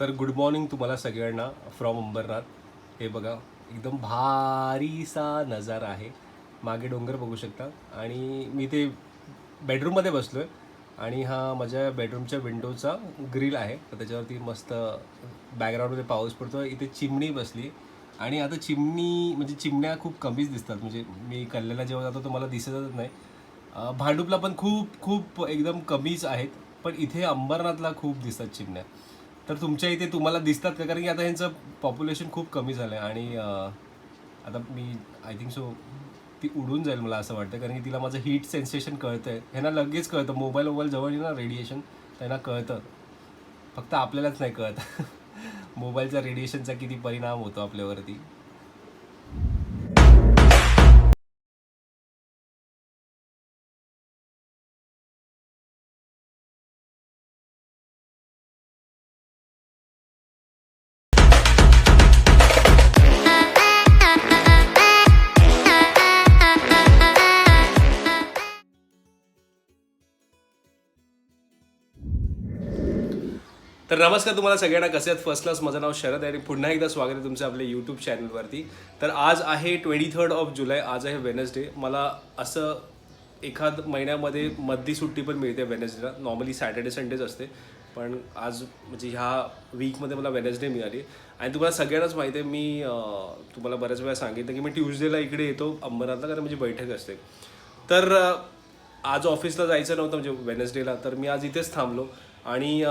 तर good morning तुम्हाला सगळ्यांना फ्रॉम अंबरनाथ हे बघा एकदम भारीसा नजारा आहे. मागे डोंगर बघू शकता. आणि मी ते बेडरूममध्ये बसलो आहे आणि हा माझ्या बेडरूमच्या विंडोचा ग्रिल आहे. तर त्याच्यावरती मस्त बॅकग्राऊंडमध्ये पाऊस पडतो इथे चिमणी बसली आणि आता चिमणी म्हणजे चिमण्या खूप कमीच दिसतात. म्हणजे मी कल्ल्याला जेव्हा जातो तर मला दिसतच नाही. भांडूपला पण खूप खूप एकदम कमीच आहेत. पण इथे अंबरनाथला खूप दिसतात चिमण्या. तर तुमच्या इथे तुम्हाला दिसतात का? कारण की आता यांचं पॉप्युलेशन खूप कमी झालं आहे आणि आता मी आय थिंक सो ती उडून जाईल मला असं वाटतं कारण की तिला माझं हीट सेन्सेशन कळतं आहे ह्यांना लगेच कळतं. मोबाईल मोबाईल जवळ येईल ना रेडिएशन त्यांना कळतं. फक्त आपल्यालाच नाही कळत. मोबाईलचा रेडिएशनचा किती परिणाम होतो आपल्यावरती. तर नमस्कार तुम्हाला सगळ्यांना. कसे आहेत? फर्स्ट क्लास माझं नाव शरद आहे आणि पुन्हा एकदा स्वागत आहे तुमचं आपल्या यूट्यूब चॅनलवरती तर आज आहे ट्वेंटी थर्ड ऑफ जुलै आज आहे वेनसडे मला असं एखाद महिन्यामध्ये मधली सुट्टी पण मिळते वेनसडेला नॉर्मली सॅटर्डे संडेच असते. पण आज म्हणजे ह्या वीकमध्ये मला वेनसडे मिळाली. आणि तुम्हाला सगळ्यांनाच माहिती आहे मी तुम्हाला बऱ्याच वेळा सांगितलं की मी ट्यूजडेला इकडे येतो अंबरनाथला कारण माझी बैठक असते. तर आज ऑफिसला जायचं नव्हतं म्हणजे वेनसडेला तर मी आज इथेच थांबलो. आणि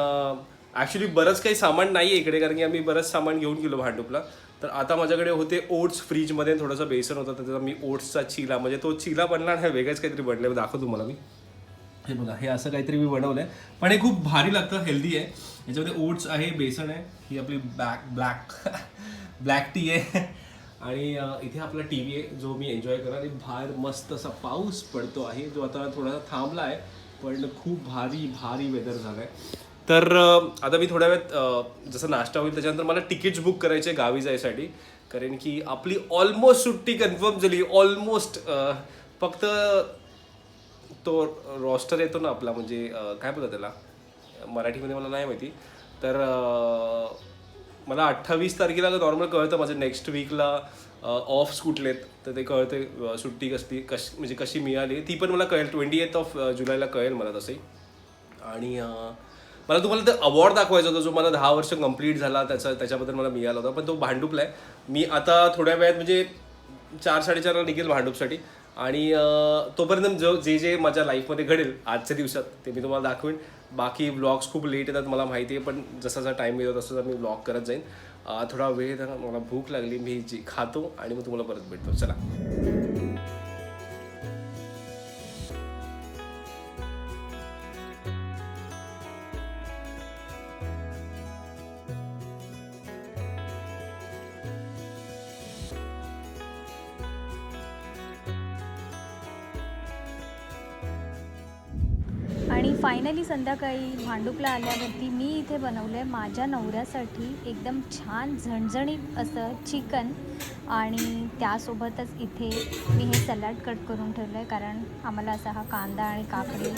ॲक्च्युली बरंच काही सामान नाही आहे इकडे कारण की आम्ही बरंच सामान घेऊन गेलो भांडुपला. तर आता माझ्याकडे होते ओट्स फ्रीजमध्ये थोडंसं बेसन होतं त्याचा मी ओट्सचा चिला म्हणजे तो चिला बनला आणि वेगळंच काहीतरी बनलं दाखव तुम्हाला मी. हे बघा हे असं काहीतरी मी बनवलं आहे पण हे खूप भारी लागतं हेल्दी आहे. याच्यामध्ये ओट्स आहे बेसन आहे ही आपली ब्लॅक ब्लॅक ब्लॅक टी आहे. आणि इथे आपला टी व्ही आहे जो मी एन्जॉय करणार आणि बाहेर मस्त असा पाऊस पडतो आहे जो आता थोडासा थांबला आहे पण खूप भारी भारी वेदर झाला आहे तर आता मी थोड्या वेळात जसं नाश्ता होईल त्याच्यानंतर मला तिकीट्स बुक करायचे आहे गावी जायसाठी. कारण की आपली ऑलमोस्ट सुट्टी कन्फर्म झाली. ऑलमोस्ट फक्त तो रॉस्टर येतो ना आपला म्हणजे काय बोलतात त्याला? मराठीमध्ये मला नाही माहिती. तर मला अठ्ठावीस तारखेला नॉर्मल कळतं माझं नेक्स्ट वीकला ऑफ्स कुठलेत आहेत. तर ते कळते सुट्टी कसली कश म्हणजे कशी मिळाली. ती पण मला कळेल. ट्वेंटी एथ ऑफ जुलैला कळेल मला तसंही. आणि मला तुम्हाला ते अवॉर्ड दाखवायचा होता जो मला दहा वर्ष कंप्लीट झाला त्याचा त्याच्याबद्दल मला मिळाला होता पण तो भांडूपला आहे. मी आता थोड्या वेळात म्हणजे चार साडेचारला निघेल भांडूपसाठी. आणि तोपर्यंत जो जे जे माझ्या लाईफमध्ये घडेल आजच्या दिवसात ते मी तुम्हाला दाखवेन. बाकी ब्लॉग्स खूप लेट येतात मला माहिती आहे पण जसा जसा टाईम मिळतो तसं मी ब्लॉग करत जाईन. थोडा वेळ आहे ना मला भूक लागली मी जी खातो आणि मग तुम्हाला परत भेटतो. चला. आणि संध्याकाळी भांडुपला आल्यावरती मी इथे बनवलं आहे माझ्या नवऱ्यासाठी एकदम छान झणझणीत असं चिकन आणि त्यासोबतच इथे मी हे सलाड कट करून ठेवलं आहे. कारण आम्हाला असा हा कांदा आणि काकडी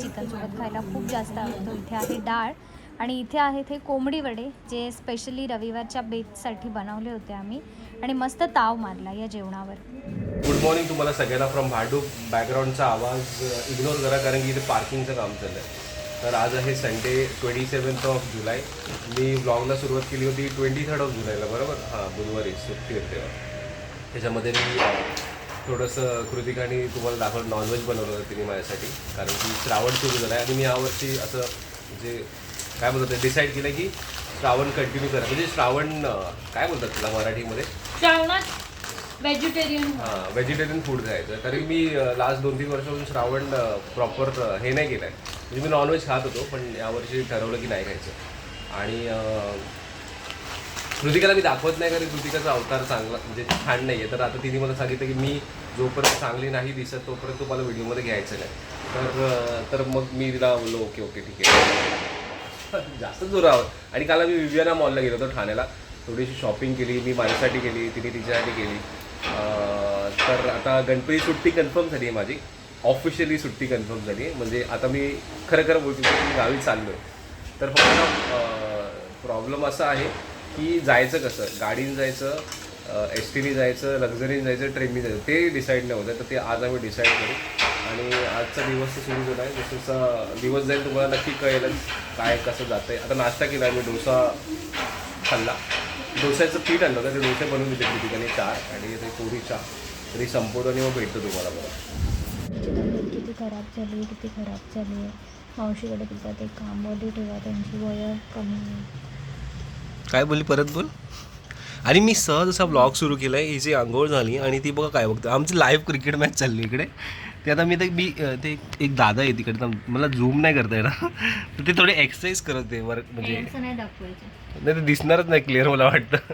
चिकनसोबत खायला खूप जास्त आवडतो. इथे आहे डाळ आणि इथे आहेत हे कोंबडी वडे जे स्पेशली रविवारच्या बेतसाठी बनवले होते आम्ही. आणि मस्त ताव मारला या जेवणावर. गुड मॉर्निंग तुम्हाला सगळ्यांना फ्रॉम भाडूप. बॅकग्राऊंडचा आवाज uh, इग्नोर करा कारण की इथे पार्किंगचं काम चाललं आहे तर आज आहे Sunday twenty seventh of July मी ब्लॉगला सुरुवात केली होती ट्वेंटी थर्ड ऑफ जुलैला बरोबर? हां बुधवारी सुट्टी होते तेव्हा. त्याच्यामध्ये मी थोडंसं कृतिकाने तुम्हाला दाखवलं नॉनव्हेज बनवलं होतं तिने माझ्यासाठी. कारण की श्रावण सुरू झाला आहे आणि मी यावर्षी असं म्हणजे काय बोलतात डिसाईड केलं की श्रावण कंटिन्यू करा. म्हणजे श्रावण काय बोलतात तुला मराठीमध्ये? श्रावणात व्हेजिटेरियन हां व्हेजिटेरियन फूड खायचं. कारण मी लास्ट दोन तीन वर्षापासून श्रावण प्रॉपर हे नाही केलं आहे म्हणजे मी नॉनव्हेज खात होतो पण यावर्षी ठरवलं की नाही खायचं. आणि कृतिकाला मी दाखवत नाही कारण कृतिकाचा अवतार चांगला म्हणजे छान नाही आहे तर आता तिने मला सांगितलं की मी जोपर्यंत चांगली नाही दिसत तोपर्यंत तुम्हाला व्हिडिओमध्ये घ्यायचं नाही. तर तर मग मी तिला बोललो ओके ओके ठीक आहे. जास्त जोरावर. आणि काल आम्ही विवियाना मॉलला गेलो होतो ठाण्याला. थोडीशी शॉपिंग केली मी माझ्यासाठी केली तिने तिच्यासाठी केली. तर आता गणपती सुट्टी कन्फर्म झाली आहे माझी. ऑफिशियली सुट्टी कन्फर्म झाली आहे. म्हणजे आता मी खरं खरं बोलतो की मी गावी चाललो आहे तर फक्त प्रॉब्लेम असा आहे की जायचं कसं? गाडीने जायचं एस टीने जायचं लक्झरीने जायचं ट्रेनने जायचं. ते डिसाईड नाही होतं तर ते आज आम्ही डिसाईड करू. आणि आजचा दिवस तर सुरू झाला आहे. जसं दिवस जाईल तुम्हाला नक्की कळेलच काय कसं जातं आहे आता नाश्ता केला मी डोसा खाल्ला. डोस्याचं पीठ आणलं होतं ते डोसे बनवून दिले ठिकाणी चार आणि ते पोरी चहा तरी संपवतो आणि मग भेटतो तुम्हाला बरं तब्येत किती खराब झाली आहे किती खराब झाली. आहे मावशीकडे तिचा ते कामवाली ठेवा त्यांची वय कमी काय बोलली परत बोल? आणि मी सहज असा ब्लॉग सुरू केला आहे हिची आंघोळ झाली आणि ती बघा काय बघतो आमची लाईव्ह क्रिकेट मॅच चालली इकडे. ते आता मी ते मी ते एक दादा आहे तिकडे तर मला झूम नाही करता येणार. तर ते थोडे एक्सरसाइज करत ते वर म्हणजे नाही ते दिसणारच नाही क्लिअर मला वाटतं.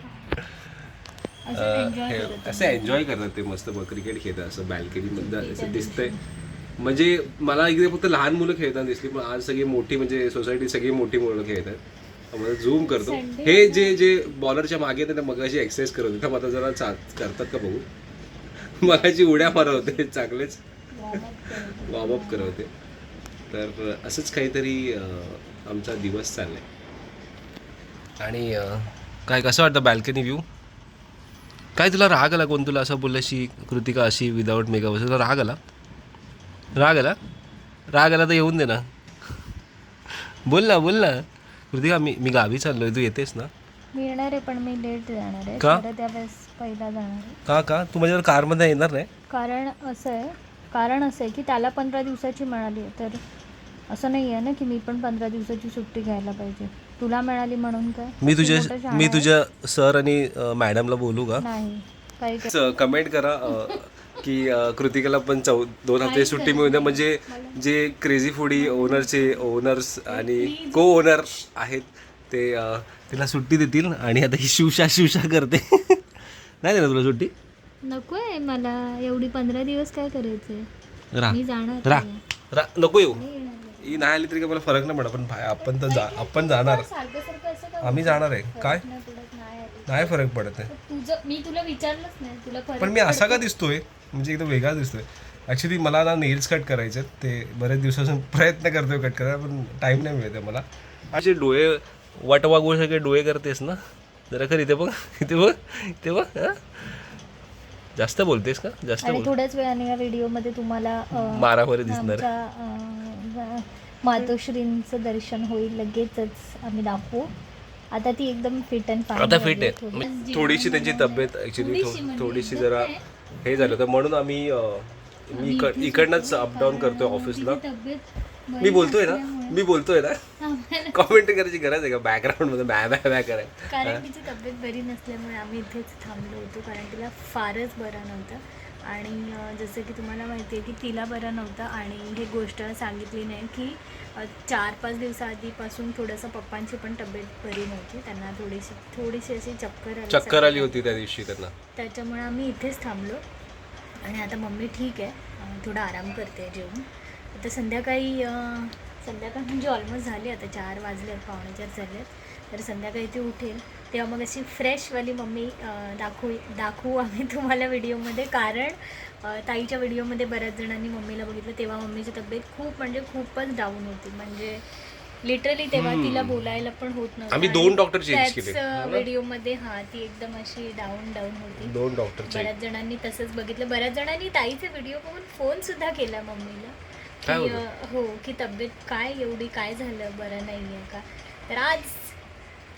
असं एन्जॉय करतात ते मस्त क्रिकेट खेळतात असं बॅल्कनीमध्ये असं दिसतंय. म्हणजे मला इकडे फक्त लहान मुलं खेळताना दिसली पण आज सगळी मोठी म्हणजे सोसायटी सगळी मोठी मुलं खेळतात. झूम करतो. हे जे जे बॉलरच्या मागे ते मगाशी एक्सरसाइज करत होते. मग आता जरा करतात का बघू? मगाशी उड्या मारत होते चांगलेच. वॉर्मअप करत होते तर असंच काहीतरी आमचा दिवस चाललाय. आणि अं, काय कसं वाटतं बॅल्कनी व्ह्यू काय तुला राग आला कोण तुला असं बोललं अशी कृतिका अशी विदाऊट मेकअप असं? तुला राग आला? राग आला? राग आला तर येऊन दे ना. बोल ना बोल ना. कृतिका मी मी गावी चाललोय तू येतेस ना? मी येणार आहे पण मी लेट जाणार आहे. का? त्यावेळेस पहिला जाणार आहे. का का? तू माझ्यावर कारमध्ये येणार नाही? कारण असं आहे कारण असं आहे की त्याला पंधरा दिवसाची मिळाली आहे. तर असं नाही आहे ना की मी पण पंधरा दिवसाची सुट्टी घ्यायला पाहिजे. तुला मिळाली म्हणून काय? मी तुझ्या मी. तुझ्या सर आणि मॅडमला बोलू का? नाही. काही कमेंट करा की कृतिकाला पण चौ दोन हप्ते सुट्टी मिळून द्या. म्हणजे जे क्रेझी फूडी ओनरचे ओनर्स आणि को ओनर आहेत ते तिला सुट्टी देतील आणि आता ही शिवशा शिवशा करते. नाही देणार तुला सुट्टी? नको आहे मला एवढी पंधरा दिवस काय करायचंय? रा मी जाणार रा. नको येऊ. ही नाही आली तरी काय मला फरक नाही पडत पण भाई आपण तर जा आपण जाणार. आम्ही जाणार आहे. काय? नाही फरक पडत आहे. तुझं मी तुला विचारलंच नाही. तुला पण मी असा का दिसतोय? म्हणजे एकदम वेगळा दिसतोय. ॲक्च्युली मला ना नेल्स कट करायचे आहेत. ते बरेच दिवसापासून प्रयत्न करतोय कट करायला पण टाईम नाही मिळते मला. असे डोळे वाटवागोळ सगळे डोळे करतेस ना? जरा खरं इथे बघ इथे बघ इथे बघ हा? जास्त बोलतेस का? जास्त आणि बोल. थोड्याच वेळाने या व्हिडिओमध्ये तुम्हाला अं, मारामारी दिसणार. आमच्या अं, मातोश्रींचं दर्शन होईल लगेचच आम्ही दाखवू. आता ती एकदम फिट अँड फाईन आता फिट आहे. म्हणजे थोडीशी त्यांची तब्येत ॲक्च्युली थोडीशी जरा हे झालं. तर म्हणून आम्ही अं, मी इकड इकडनंच अपडाऊन करतोय ऑफिसला मी बोलतोय ना? मी बोलतोय ना? कॉमेंट करायची गरज आहे का? बॅकग्राऊंडमध्ये बॅ बॅ बॅ कराय कारण तिची तब्येत बरी नसल्यामुळे आम्ही इथेच थांबलो होतो कारण तिला फारच बरं नव्हतं. आणि जसं की तुम्हाला माहिती आहे की तिला बरं नव्हतं आणि ही गोष्ट सांगितली नाही की चार पाच दिवसाआधीपासून थोडंसं पप्पांची पण तब्येत बरी नव्हती. त्यांना थोडीशी थोडीशी अशी चक्कर आली चक्कर आली होती त्या दिवशी त्यांना. त्याच्यामुळे आम्ही इथेच थांबलो. आणि आता मम्मी ठीक आहे. थोडा आराम करते जेवून. आता संध्याकाळी संध्याकाळ म्हणजे ऑलमोस्ट झाली आता चार वाजले पावणे चार झाले. तर संध्याकाळी ती उठेल. तेव्हा मग अशी फ्रेशवाली मम्मी दाखवू दाखवू आम्ही तुम्हाला व्हिडिओमध्ये कारण ताईच्या व्हिडिओमध्ये बऱ्याच जणांनी मम्मीला बघितलं. तेव्हा मम्मीची तब्येत खूप म्हणजे खूपच डाऊन होती. म्हणजे लिटरली तेव्हा तिला बोलायला पण होत नव्हतं. आम्ही दोन डॉक्टर चेंज केले. अं, व्हिडिओमध्ये हा ती एकदम अशी डाऊन डाऊन होती. दोन डॉक्टर बऱ्याच जणांनी तसंच बघितलं. बऱ्याच जणांनी ताईचे व्हिडिओ बघून फोन सुद्धा केला मम्मीला. काय? अं, हो की तब्येत काय एवढी काय झालं बरं नाही आहे का? तर आज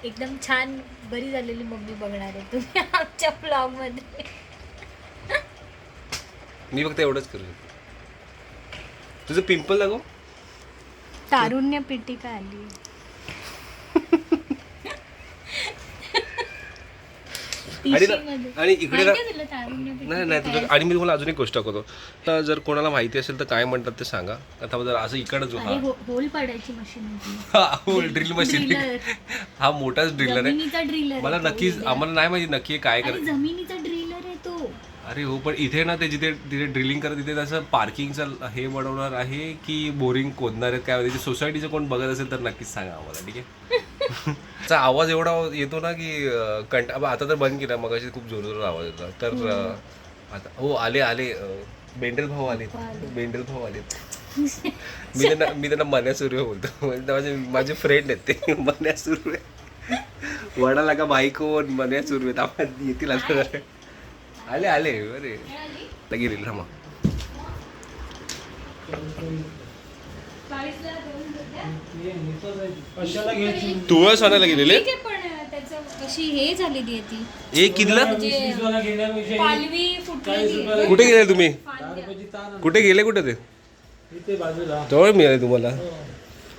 एकदम छान बरी झालेली मम्मी बघणार आहे तुम्ही आमच्या ब्लॉगमध्ये मी फक्त एवढंच करू शकतो. तुझं पिंपल दाखव. तारुण्य पिटिका आली. आणि ना-. आणि इकडे ना नाही नाही तुझं आणि मी तुम्हाला अजून एक गोष्ट दाखवतो तर जर कोणाला माहिती असेल तर काय म्हणतात ते सांगा. आता जर असं इकडं जो अरे हो- होल पाडायची मशीन होती. हा ड्रिल मशीन. हा मोठाच ड्रिलर आहे. मला नक्कीच आम्हाला नाही माहिती नक्की हे काय अरे कर जमिनीचा ड्रिलर आहे तो. अरे हो पण इथे ना ते जिथे तिथे ड्रिलिंग करत तिथे तसं पार्किंगचं हे बनवणार आहे की बोरिंग खोदणार आहेत? काय सोसायटीचं कोण बघत असेल तर नक्कीच सांगा आम्हाला ठीक आहे? त्याचा आवाज एवढा येतो ना की कंट आता तर बंद केला मग खूप जोर जोर आवाज येतो. तर अं, आता हो आले आले. बेंडल भाऊ आले. बेंडल भाऊ आले. मी त्यांना मी त्यांना मन्या सुरू बोलतो. म्हणजे माझे माझे फ्रेंड आहेत ते. मन्या सुरू आहे वडाला का बायकोन मने सुरवेत आपण येतील आता. आले आले. रील थांबा. कशाला घ्यायची तुळस आणायला गेलेले? ठीक आहे पण त्याचं अशी हे झालेली आहे ती एक कितीला? वीसवाला घेण्यापेक्षा पालवी फुटलेली. आहे. कुठे गेले तुम्ही? कुठे गेले कुठे ते? इथे बाजूला. जवळ मिळाले तुम्हाला.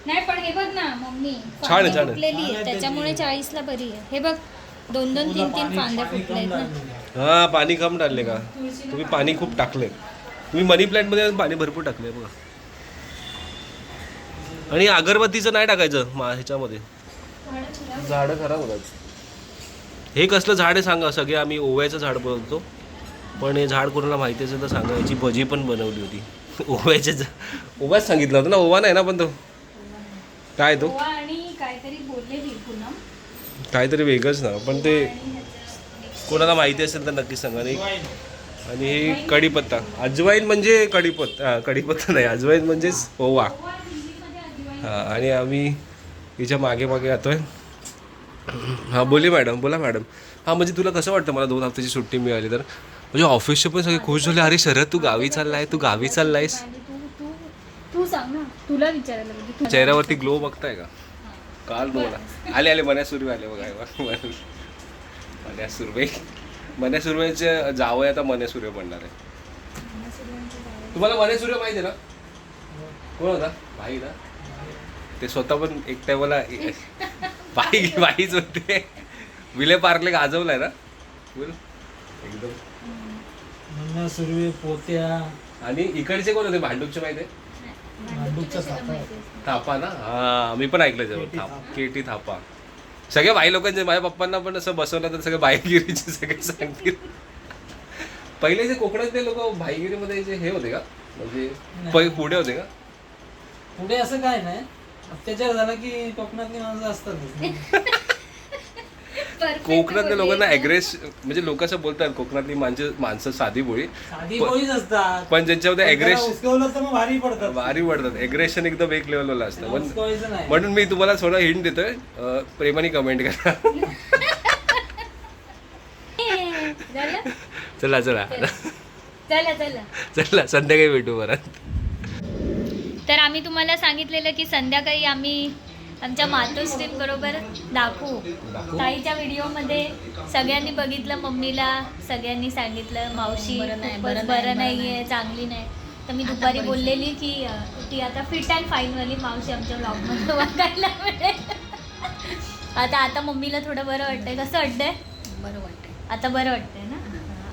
नाही पण हे बघ ना मम्मी छान आहे, फांदी छान आहे. फुटलेली आहे. त्याच्यामुळे चाळीसला बरी आहे. हे बघ दोन दोन तीन तीन फांद्या फुटल्या आहेत ना. हा पाणी कम टाकले का? तुम्ही पाणी खूप टाकले तुम्ही मनी प्लांटमध्ये पाणी भरपूर टाकले बघा. आणि अगरबत्तीचं नाही टाकायचं मा ह्याच्यामध्ये. झाडं खराब होतात. हे कसलं झाड आहे सांगा सगळे आम्ही ओव्याचं झाड बोलतो पण हे झाड कोणाला माहिती असेल तर सांगा याची भजी पण बनवली होती. ओव्याचे ओव्याच सांगितलं होतं ना ओवा नाही ना पण तो. काय तो? काहीतरी वेगळंच ना पण ते कोणाला माहिती असेल तर नक्कीच सांगा. आणि आणि हे कढीपत्ता. अजवाईन म्हणजे कढीपत्ता कढीपत्ता नाही अजवाईन म्हणजेच ओवा आणि आम्ही हिच्या मागे मागे जातोय हां बोली मॅडम बोला मॅडम. हां म्हणजे तुला कसं वाटतं मला दोन हफ्त्याची सुट्टी मिळाली तर? म्हणजे ऑफिसचे पण सगळे खुश झाले. अरे शरद तू गावी चाललाय तू गावी चाललायस. आणि तू तू तू सांग ना तुला विचारायला चेहऱ्यावरती ग्लो बघताय का? काल बोला आले. आले मन्या सुरवे आले बघा मन्या सुरवे मन्या सुरवेचे जावं आता मन्या सुरवे बनणार आहे. तुम्हाला मन्या सुरवे माहिती आहे ना? कोण होता? भाई ना? ते स्वतः पण एक टायमाला बाई बाईच होते. विले पार्कले गाजवलाय ना? बोल. एकदम. सुरवे पोत्या. आणि इकडचे कोण होते? भांडूपचे माहिती थापा. ना? हा मी पण ऐकलं जवळ. थाप केटी थापा. सगळ्या बाई लोकांचे माझ्या पप्पांना पण असं बसवलं तर सगळे बाईगिरीचे सगळे सांगतील. पहिले जे कोकणातले लोक भाईगिरीमध्ये जे हे होते का? म्हणजे पुढे होते का? पुढे असं काय नाही. अत्याचार झाला की कोकणातली माणसं असतात. कोकणातल्या लोकांना अग्रेस म्हणजे लोक असं बोलतात कोकणातली माणसं माणसं साधी बोळी. साधी बोळीच असतात. पण ज्यांच्यामध्ये अग्रेस उचकवलं तर मग भारी पडतात. भारी वाढतात एग्रेशन एकदम एक लेवलला असतं. पण उचकवायचं नाही. म्हणून मी तुम्हाला थोडं हिंट देतोय. अं, प्रेमाने कमेंट करा. झालं? चला चला. चला चला. चला संध्याकाळी भेटू परत. तर आम्ही तुम्हाला सांगितलेलं की संध्याकाळी आम्ही आमच्या मातोश्रींबरोबर दाखवू. ताईच्या व्हिडिओमध्ये सगळ्यांनी बघितलं मम्मीला सगळ्यांनी सांगितलं मावशी बरं नाही आहे चांगली नाही. तर मी दुपारी बोललेली की ती आता फिट अँड फाईनवाली मावशी आमच्या ब्लॉगमध्ये बघायला मिळेल. आता आता मम्मीला थोडं बरं वाटतंय. कसं वाटतंय? बरं वाटतंय. आता बरं वाटतंय ना?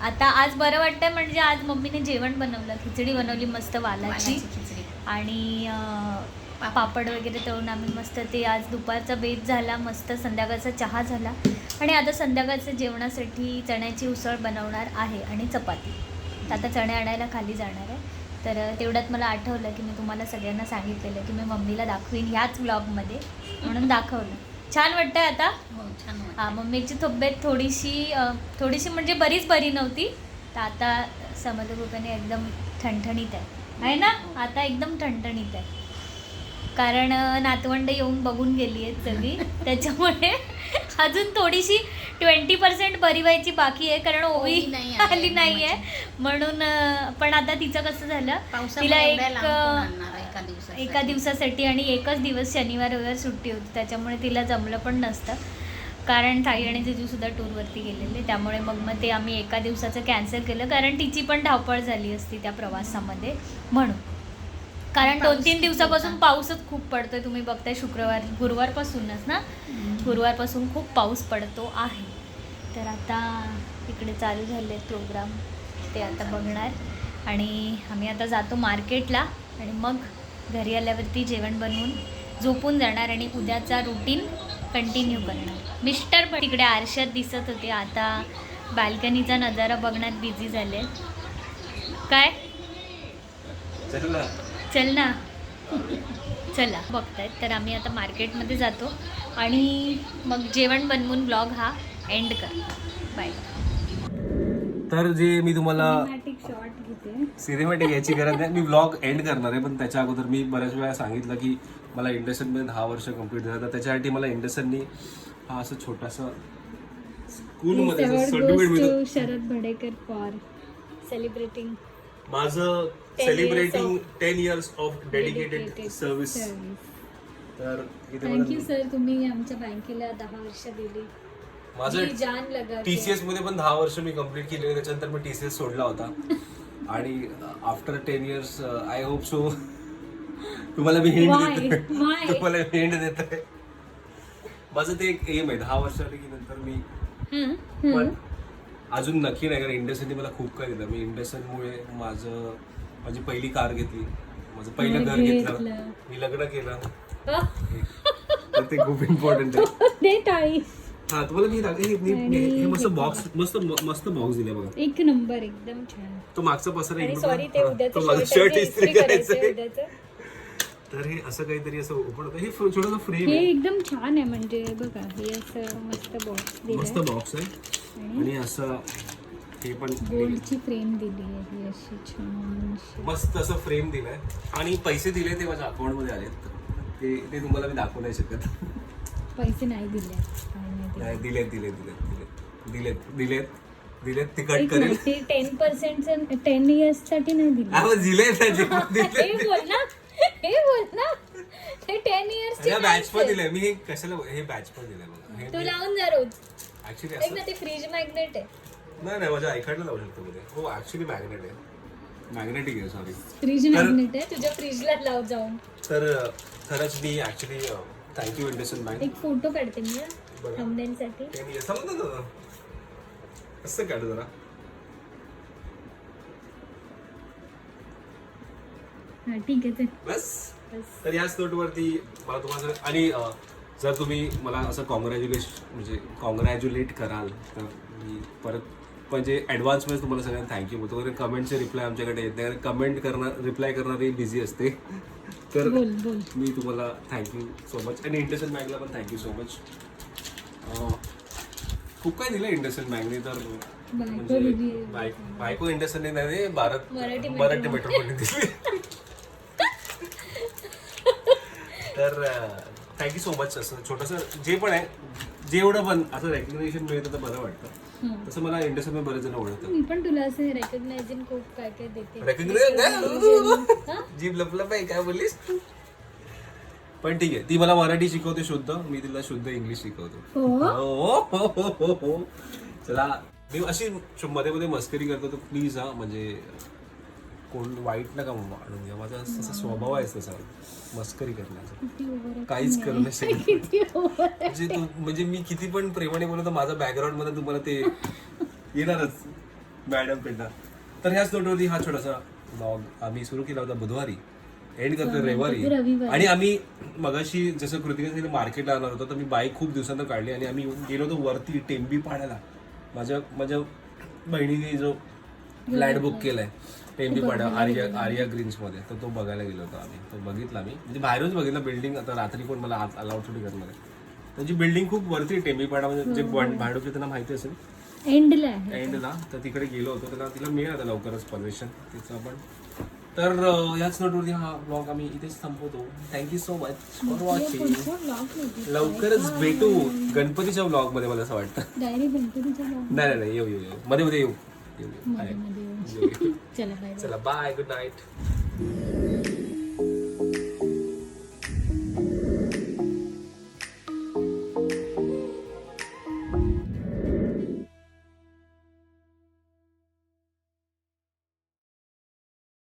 आता आज बरं वाटतंय म्हणजे आज मम्मीने जेवण बनवलं खिचडी बनवली मस्त वालाची. आणि पापड वगैरे तळून आम्ही मस्त ते आज दुपारचा बेत झाला मस्त संध्याकाळचा चहा झाला. आणि आता संध्याकाळच्या जेवणासाठी चण्याची उसळ बनवणार आहे आणि चपाती. तर आता चणे आणायला खाली जाणार आहे. तर तेवढ्यात मला आठवलं की मी तुम्हाला सगळ्यांना सांगितलेलं की मी मम्मीला दाखवीन ह्याच ब्लॉगमध्ये म्हणून दाखवलं. छान वाटतंय आता? हो छान वाटतं हा मम्मीची तब्येत थोडीशी थोडीशी म्हणजे बरीच बरी नव्हती. तर आता समजकृपेने एकदम ठणठणीत आहे. आहे ना? आता एकदम ठणठणीत आहे. कारण नातवंड येऊन बघून गेली आहेत सगळी. त्याच्यामुळे अजून थोडीशी ट्वेंटी पर्सेंट बरी व्हायची बाकी आहे कारण ओवी ओवी नाही आली. नाही आहे. म्हणून पण आता तिचं कसं झालं? तिला एक एका दिवसासाठी आणि एकच दिवस शनिवार रविवार सुट्टी होती. त्याच्यामुळे तिला जमलं पण नसतं. कारण ताई आणि जिजू सुद्धा टूरवरती गेलेले त्यामुळे मग मग ते आम्ही एका दिवसाचं कॅन्सल केलं कारण तिची पण धावपळ झाली असती त्या प्रवासामध्ये म्हणून. कारण दोन तीन दिवसापासून पाऊसच खूप पडतोय तुम्ही बघताय शुक्रवार गुरुवारपासूनच ना? गुरुवारपासून खूप पाऊस पडतो आहे. तर आता इकडे चालू झाले प्रोग्राम ते आता बघणार. आणि आम्ही आता जातो मार्केटला आणि मग घरी आल्यावरती जेवण बनवून झोपून जाणार आणि उद्याचा रुटीन कंटिन्यू करणार. मिस्टर पण तिकडे आरशात दिसत होते. आता बाल्कनीचा नजारा बघण्यात बिझी झाले. काय? चल ना. चल ना. चला बघतायत. तर आम्ही आता मार्केटमध्ये जातो. आणि मग जेवण बनवून ब्लॉग हा एंड करतो बाय तर जे मी तुम्हाला शॉर्ट घेते. सिनेमॅटिक याची गरज नाही. मी ब्लॉग एंड करणार आहे. पण त्याच्या अगोदर मी बऱ्याच वेळा सांगितलं की मला इंडस्ट्रीमध्ये दहा वर्ष कंप्लीट झालं. तर त्याच्यासाठी मला इंडस्ट्रीनी हा असं छोटासा स्कूलमध्ये सर्टिफिकेट मिळतो. शरद भडेकर फॉर सेलिब्रेटिंग माझं celebrating ten years of dedicated service तर इथे थँक्यू सर तुम्ही आमच्या बँकेला दहा वर्ष दिली. माझं. टीसीएसमध्ये पण दहा वर्ष मी कंप्लीट केले त्याच्यानंतर मी टीसीएस सोडला होता. आणि after ten years I hope so तुम्हाला मी हिंट Why? देतोय. Why? तुम्हाला हिंट देतोय. माझं ते एक एम आहे. दहा वर्ष आले की नंतर मी पण अजून नक्की नाही कारण इंडस्ट्रीने मला खूप काय दिलं मी इंडस्ट्रीमुळे माझं माझी पहिली कार घेतली. माझं पहिलं घर घेतलं. घेतलं. मी लग्न केलं. तर ते खूप इम्पॉर्टंट आहे. दे टाळी हा तुम्हाला मी दाख- हे- हे- हे हे मस्त बॉक्स मस्त मस्त बॉक्स दिले बघा. एक नंबर एकदम छान. तो मागचा पसारा आणि सॉरी ते उद्याचं शर्ट इस्त्री इस्त्री करायचं करायचंय. उद्याचं. तर हे असं काहीतरी असं ओपन होतं. हे छोटस फ्रेम हे आहे. एकदम छान आहे म्हणजे बघा हे असं मस्त बॉक्स मस्त दिलं बॉक्स आहे. आणि असं हे पण गोल्डची फ्रेम दिली आहे ही अशी छान मस्त असं फ्रेम दिलंय. आणि पैसे दिले ते माझ्या अकाउंटमध्ये आले ते ते तुम्हाला मी दाखवू नाही शकत. पैसे नाही दिले काय नाही दिले. नाही दिलेत दिलेत दिलेत दिलेत. दिलेत दिलेत दिलेत ते कट एक करेल. टेन पर्सेंट टेन इयर्ससाठी नाही दिले. मग दिलेत ना, जे पण हे दिलेत. बोल ना हे बोल ना. ते टेन इयर्स ह्या बॅच पण दिलंय. मी हे कशाला हे बॅच पण दिलंय बघा. हे तू लावून जा रोज. ऍक्च्युली एक असं ना ते फ्रीज मॅग्नेट आहे. नाही नाही माझ्या आईकडनं लावू शकतो मध्ये हो ऍक्च्युली मॅग्नेट आहे. मॅग्नेटिक आहे सॉरी फ्रीज मॅग्नेट आहे. तुझ्या फ्रीजला लाव जाऊन. तर अ, खरंच मी actually thank you industrial bank एक फोटो काढते मी बरं. थंबनेल साठी. टेन इयर्स ना दादा. असं काढू जरा. ठीक आहे चल. बस. तर याच नोटवरती मला तुम्हाला जर- आणि अ, जर तुम्ही मला असं कॉंग्रॅच्युलेशन म्हणजे कॉंग्रॅच्युलेट कराल तर मी परत म्हणजे ॲडव्हान्समध्ये तुम्हाला सगळ्यांना थँक्यू बोलतो. कारण कमेंटचे रिप्लाय आमच्याकडे येत नाही. कमेंट करणार रिप्लाय करणारी बिझी असते. तर बोल बोल. मी तुम्हाला थँक्यू सो मच आणि इंडस्ट्रियल बँकला पण थँक्यू सो मच खूप काय दिलं इंडस्ट्रियल बँकने तर. बायको म्हणजे दिली. बाय- बायको इंडस्ट्रियल नाही भारत मराठी मराठी मेट्रोपॉलिटन दिली. तर थँक्यू सो मच असं छोटंसं जे पण आहे जेवढं पण असं रेकग्नेशन मिळतं तर बरं वाटतं. तसं मला इंडस्ट्रीमध्ये बरेच जण ओळखतात. मी पण तुला असं रेकग्नायझिंग खूप काय काय देते. जीभ लपलप आहे काय बोललीस? पण ठीक आहे ती मला मराठी शिकवते शुद्ध मी तिला शुद्ध इंग्लिश शिकवतो. हो? हो हो हो हो हो. चला मी अशी मध्ये मध्ये मस्करी करतो तर प्लीज हा म्हणजे कोण वाईट नका आणून घ्या माझा असा स्वभाव आहे तसा मस्करी करण्याचा. काहीच करू नाही म्हणजे तू म्हणजे मी किती पण प्रेमाने बोलतो माझा बॅकग्राऊंडमध्ये तुम्हाला ते येणारच. मॅडम पेटा तर ह्याच नोटवरती हा छोटासा ब्लॉग आम्ही सुरू केला होता बुधवारी. एंड करतो रविवारी. आणि आम्ही मगाशी जसं कृतिका मार्केटला आणणार होतो तर मी बाईक खूप दिवसांना काढली आणि आम्ही गेलो होतो वरती टेंबी पाण्याला. माझ्या माझ्या बहिणीने जो फ्लॅट बुक केलाय. टेंबी पाड्या आर्या आर्या ग्रीन्समध्ये तर तो बघायला गेलो होतो आम्ही. तो बघितला मी. म्हणजे बाहेरूनच बघितला बिल्डिंग. आता रात्री कोण मला आज अलाउड थोडी करणार आहे. त्याची बिल्डिंग खूप वरती टेंबी पाडा म्हणजे जे भाडोके त्यांना माहिती असेल. एंडला एंडला. तर तिकडे गेलो होतो. त्याला तिला मिळेल आता लवकरच परमिशन तिचं आपण तर याच नोटवरती हा ब्लॉग आम्ही इथेच संपवतो thank you so much for watching. लवकरच भेटू. गणपतीच्या ब्लॉगमध्ये मला असं वाटतं. नाही, नाही येऊ येऊ येऊ. मध्ये मध्ये येऊ. येऊ येऊ. चला बाय गुड नाईट